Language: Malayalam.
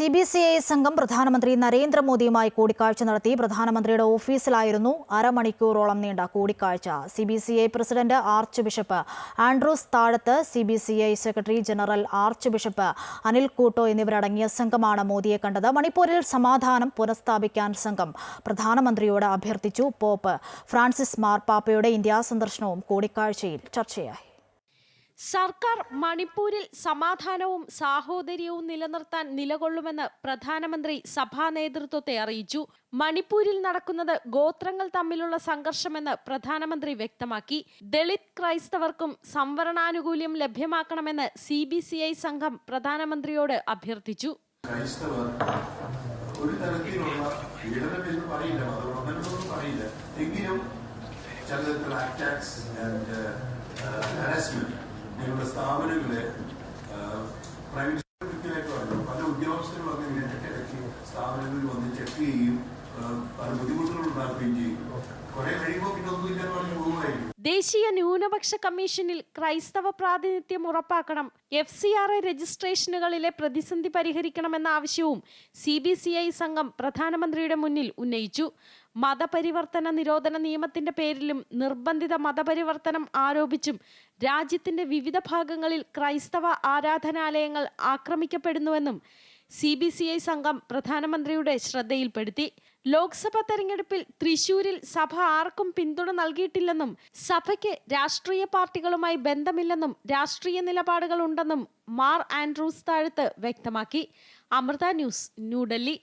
സി ബി സി ഐ സംഘം പ്രധാനമന്ത്രി നരേന്ദ്രമോദിയുമായി കൂടിക്കാഴ്ച നടത്തി പ്രധാനമന്ത്രിയുടെ ഓഫീസിലായിരുന്നു അരമണിക്കൂറോളം നീണ്ട കൂടിക്കാഴ്ച. C B C I president archbishop Andrews Thazhath C B C I secretary general archbishop Anil Couto എന്നിവരടങ്ങിയ സംഘമാണ് മോദിയെ കണ്ടത്. മണിപ്പൂരിൽ സമാധാനം പുനഃസ്ഥാപിക്കാൻ സംഘം പ്രധാനമന്ത്രിയോട് അഭ്യർത്ഥിച്ചു. പോപ്പ് ഫ്രാൻസിസ് മാർപ്പാപ്പയുടെ ഇന്ത്യാ സന്ദർശനവും കൂടിക്കാഴ്ചയിൽ ചർച്ചയായി. സർക്കാർ മണിപ്പൂരിൽ സമാധാനവും സാഹോദര്യവും നിലനിർത്താൻ നിലകൊള്ളുമെന്ന് പ്രധാനമന്ത്രി സഭാ നേതൃത്വത്തെ അറിയിച്ചു. മണിപ്പൂരിൽ നടക്കുന്നത് ഗോത്രങ്ങൾ തമ്മിലുള്ള സംഘർഷമെന്ന് പ്രധാനമന്ത്രി വ്യക്തമാക്കി. ദളിത് ക്രൈസ്തവർക്കും സംവരണാനുകൂല്യം ലഭ്യമാക്കണമെന്ന് സി ബി സി ഐ സംഘം പ്രധാനമന്ത്രിയോട് അഭ്യർത്ഥിച്ചു. ചില അറ്റാക്സ് ആൻഡ് സ്ഥാപനങ്ങളെ പ്രൈവറ്റ് കൃത്യമായിട്ട് പറഞ്ഞു പല ഉദ്യോഗസ്ഥരും വന്ന് ഇങ്ങനെയൊക്കെ ഇടയ്ക്ക് സ്ഥാപനങ്ങളിൽ വന്ന് ചെക്ക് ചെയ്യുകയും പല ബുദ്ധിമുട്ടുകൾ ഉണ്ടാക്കുകയും ചെയ്യും. കുറെ കഴിയുമ്പോൾ പിന്നെ പോകുമായിരിക്കും ദേശീയ ന്യൂനപക്ഷ കമ്മീഷനിൽ ക്രൈസ്തവ പ്രാതിനിധ്യം ഉറപ്പാക്കണം. എഫ് സി ആർ ഐ രജിസ്ട്രേഷനുകളിലെ പ്രതിസന്ധി പരിഹരിക്കണമെന്ന ആവശ്യവും സി ബി സി ഐ സംഘം പ്രധാനമന്ത്രിയുടെ മുന്നിൽ ഉന്നയിച്ചു. മതപരിവർത്തന നിരോധന നിയമത്തിന്റെ പേരിലും നിർബന്ധിത മതപരിവർത്തനം ആരോപിച്ചും രാജ്യത്തിന്റെ വിവിധ ഭാഗങ്ങളിൽ ക്രൈസ്തവ ആരാധനാലയങ്ങൾ ആക്രമിക്കപ്പെടുന്നുവെന്നും സി ബി സി ഐ സംഘം പ്രധാനമന്ത്രിയുടെ ശ്രദ്ധയിൽപ്പെടുത്തി. ലോക്സഭാ തെരഞ്ഞെടുപ്പിൽ തൃശൂരിൽ സഭ ആർക്കും പിന്തുണ നൽകിയിട്ടില്ലെന്നും സഭയ്ക്ക് രാഷ്ട്രീയ പാർട്ടികളുമായി ബന്ധമില്ലെന്നും രാഷ്ട്രീയ നിലപാടുകൾ ഉണ്ടെന്നും മാർ ആൻഡ്രൂസ് താഴത്ത് വ്യക്തമാക്കി. അമൃത ന്യൂസ് ന്യൂഡൽഹി.